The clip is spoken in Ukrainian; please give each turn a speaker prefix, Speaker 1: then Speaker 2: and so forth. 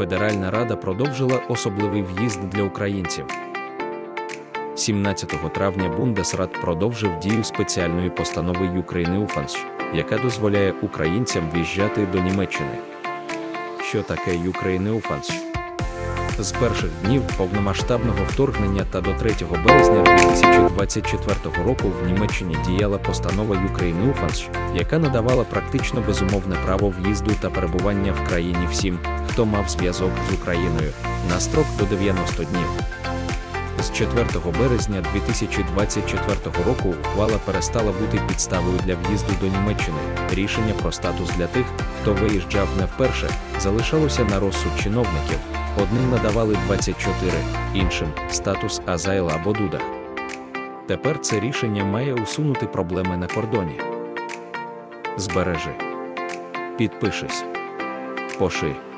Speaker 1: Федеральна Рада продовжила особливий в'їзд для українців. 17 травня Бундесрат продовжив дію спеціальної постанови України Уфанс, яка дозволяє українцям в'їжджати до Німеччини. Що таке Ukraine Уфанс? З перших днів повномасштабного вторгнення та до 3 березня 2024 року в Німеччині діяла постанова Ukraine Уфанс, яка надавала практично безумовне право в'їзду та перебування в країні всім, хто мав зв'язок з Україною, на строк до 90 днів. З 4 березня 2024 року ухвала перестала бути підставою для в'їзду до Німеччини. Рішення про статус для тих, хто виїжджав не вперше, залишалося на розсуд чиновників. Одним надавали 24, іншим статус Азайла або Дудах. Тепер це рішення має усунути проблеми на кордоні. Збережи. Підпишись. Поши.